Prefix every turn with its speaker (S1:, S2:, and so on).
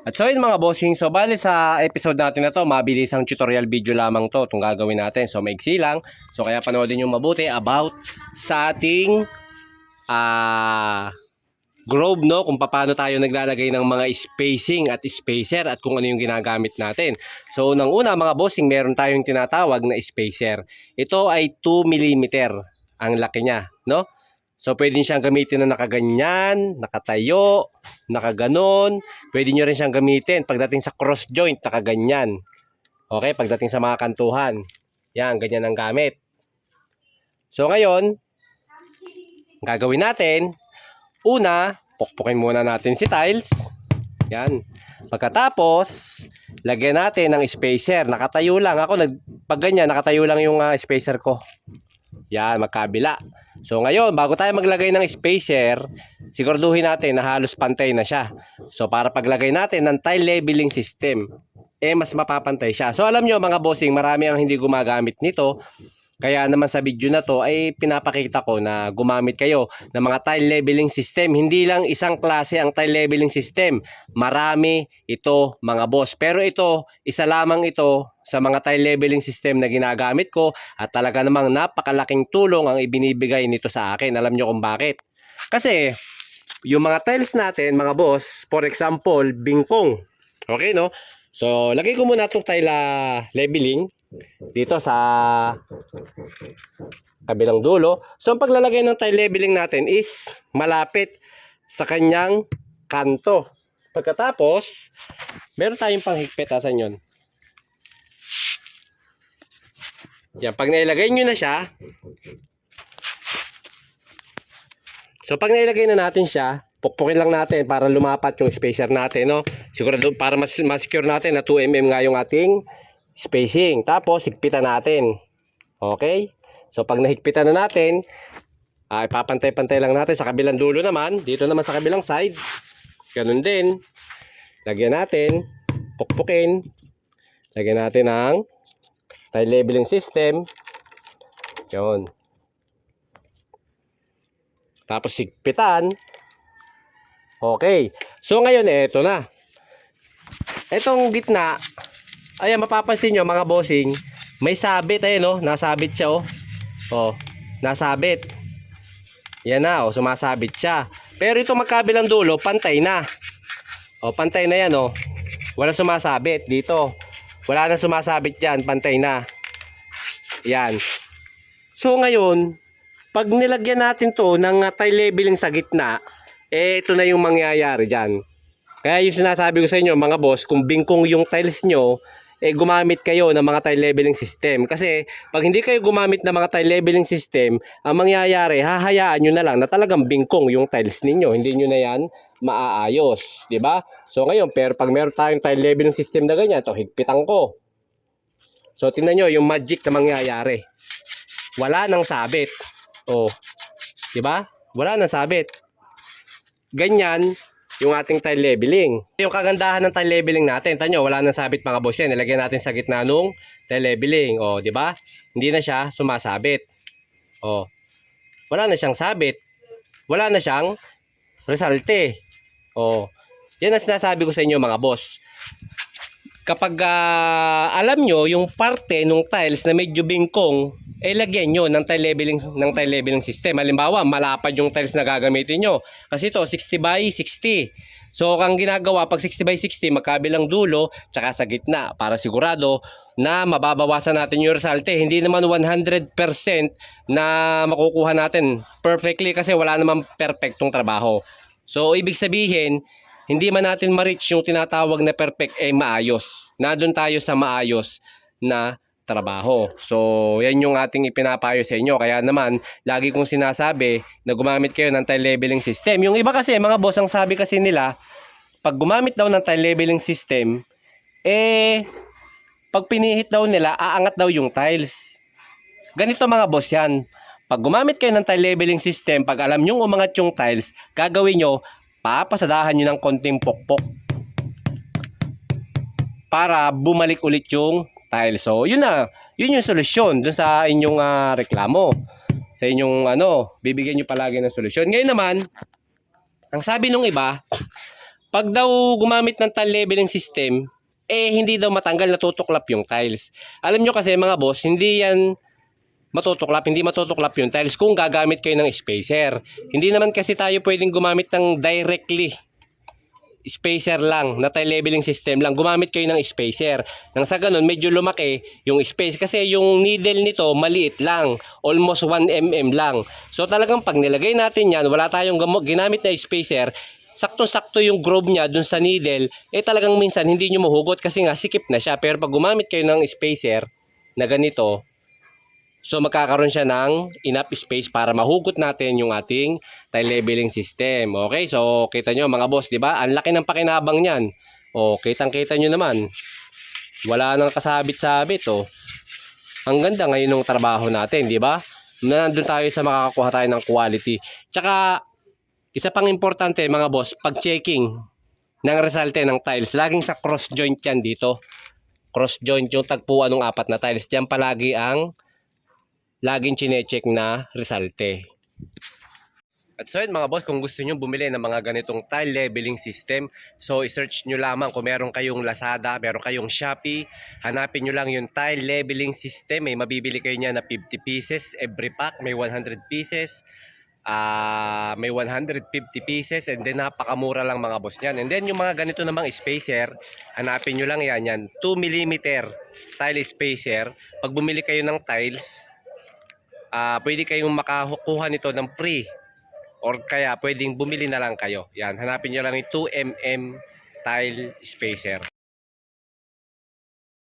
S1: At so yun mga bossing, so bali sa episode natin na to, mabilis ang tutorial video lamang to, itong gagawin natin. So maiksi lang. So kaya panoodin nyo mabuti about sa ating ah Grove, no? Kung paano tayo naglalagay ng mga spacing at spacer at kung ano yung ginagamit natin. So, unang una mga bossing, meron tayong tinatawag na spacer. Ito ay 2 mm ang laki niya, no? So, pwede siyang gamitin na nakaganyan, nakatayo, nakaganon. Pwede nyo rin siyang gamitin pagdating sa cross joint, nakaganyan. Okay, pagdating sa mga kantuhan. Yan, ganyan ang gamit. So, ngayon, gagawin natin, Una, pukpukin muna natin si tiles. Yan. Pagkatapos, lagyan natin ng spacer. Nakatayo lang. Ako, pag ganyan, nakatayo lang yung ah, spacer ko. Yan, magkabila. So ngayon, bago tayo maglagay ng spacer, siguraduhin natin na halos pantay na siya. So para paglagay natin ng tile leveling system, eh mas mapapantay siya. So alam nyo mga bossing, marami ang hindi gumagamit nito. Kaya naman sa video na to ay pinapakita ko na gumamit kayo ng mga tile leveling system. Hindi lang isang klase ang tile leveling system. Marami ito mga boss. Pero ito, isa lamang ito sa mga tile leveling system na ginagamit ko at talaga namang napakalaking tulong ang ibinibigay nito sa akin. Alam nyo kung bakit? Kasi yung mga tiles natin mga boss, for example, bingkong. Okay no? So, lagay ko muna itong tile ah, leveling dito sa kabilang dulo. So, ang paglalagay ng tile leveling natin is malapit sa kanyang kanto. Pagkatapos, meron tayong panghigpit. Asan yun? Yan, pag nailagay nyo na siya, so pag nailagay na natin siya, pukpukin lang natin para lumapat yung spacer natin, no? Sigurado para mas, mas secure natin na 2mm nga yung ating spacing. Tapos, higpitan natin. Okay? So, pag nahigpitan na natin, ay papantay-pantay lang natin sa kabilang dulo naman. Dito naman sa kabilang side. Ganun din. Lagyan natin. Pukpukin. Lagyan natin ng tile leveling system. Yun. Tapos higpitan. Okay. So, ngayon, eto na. Etong gitna, ayan, mapapansin nyo mga bossing, may sabit, ayun, no? Nasabit siya, oh. Oh, nasabit. Yan na, oh, sumasabit siya. Pero ito magkabilang dulo, pantay na. Oh, pantay na yan, oh. Wala sumasabit dito. Wala na sumasabit dyan, pantay na. Yan. So ngayon, pag nilagyan natin to ng uh, tile leveling sa gitna, eh ito na yung mangyayari dyan. Kaya yung sinasabi ko sa inyo mga boss, kung bingkong yung tiles nyo, eh gumamit kayo ng mga tile leveling system. Kasi pag hindi kayo gumamit ng mga tile leveling system, ang mangyayari, hahayaan nyo na lang na talagang bingkong yung tiles ninyo. Hindi nyo na yan maaayos. ba? So ngayon, pero pag meron tayong tile leveling system na ganyan, to higpitan ko. So tingnan nyo yung magic na mangyayari. Wala nang sabit. Oh. 'Di ba? Wala nang sabit. Ganyan yung ating tile leveling. Yung kagandahan ng tile leveling natin, tanyo, wala nang sabit mga boss yan. Nilagyan natin sa gitna nung tile leveling. O, di ba? Hindi na siya sumasabit. O, wala na siyang sabit. Wala na siyang resalte. O, yan ang sinasabi ko sa inyo mga boss. Kapag ah, alam nyo yung parte ng tiles na medyo bingkong, eh lagyan nyo ng tile leveling, ng tile leveling system. Halimbawa, malapad yung tiles na gagamitin nyo. Kasi ito, 60 by 60. So, ang ginagawa, pag 60 by 60, magkabilang dulo, tsaka sa gitna, para sigurado na mababawasan natin yung resalte. Hindi naman 100% na makukuha natin perfectly kasi wala namang perfectong trabaho. So, ibig sabihin, hindi man natin ma-reach yung tinatawag na perfect eh maayos. Nandun tayo sa maayos na trabaho. So, yan yung ating ipinapayo sa inyo. Kaya naman, lagi kong sinasabi na gumamit kayo ng tile leveling system. Yung iba kasi, mga boss, ang sabi kasi nila, pag gumamit daw ng tile leveling system, eh, pag pinihit daw nila, aangat daw yung tiles. Ganito mga boss yan. Pag gumamit kayo ng tile leveling system, pag alam nyo umangat yung tiles, gagawin nyo, papasadahan nyo ng konting pokpok para bumalik ulit yung tile. So, yun na. Yun yung solusyon dun sa inyong ah, reklamo. Sa inyong ano, bibigyan nyo palagi ng solusyon. Ngayon naman, ang sabi nung iba, pag daw gumamit ng tile leveling system, eh hindi daw matanggal, natutuklap yung tiles. Alam nyo kasi mga boss, hindi yan matutuklap, hindi matutuklap yung tiles kung gagamit kayo ng spacer. Hindi naman kasi tayo pwedeng gumamit ng directly spacer lang, na tile leveling system lang. Gumamit kayo ng spacer. Nang sa ganun, medyo lumaki yung space. Kasi yung needle nito, maliit lang. Almost 1 mm lang. So talagang pag nilagay natin yan, wala tayong ginamit na spacer, sakto-sakto yung groove niya dun sa needle, eh talagang minsan hindi nyo mahugot kasi nga sikip na siya. Pero pag gumamit kayo ng spacer na ganito, So magkakaroon siya ng enough space para mahugot natin yung ating tile leveling system. Okay, so kita nyo mga boss, di ba? Ang laki ng pakinabang niyan. O, kitang-kita nyo naman. Wala nang kasabit-sabit, oh. Ang ganda ngayon ng trabaho natin, di ba? Nandun tayo sa makakakuha tayo ng quality. Tsaka, isa pang importante mga boss, pag-checking ng resulte ng tiles. Laging sa cross joint yan dito. Cross joint yung tagpuan ng apat na tiles. Diyan palagi ang laging chinecheck na resulte. At so yun mga boss, kung gusto nyo bumili ng mga ganitong tile leveling system, so i-search nyo lamang kung meron kayong Lazada, meron kayong Shopee, hanapin nyo lang yung tile leveling system, may mabibili kayo niya na 50 pieces, every pack may 100 pieces, ah may 150 pieces, and then napakamura lang mga boss niyan. And then yung mga ganito namang spacer, hanapin nyo lang yan, yan 2 mm tile spacer, pag bumili kayo ng tiles, ah pwede kayong makakuha nito ng free or kaya pwedeng bumili na lang kayo. Yan, hanapin nyo lang yung 2mm tile spacer.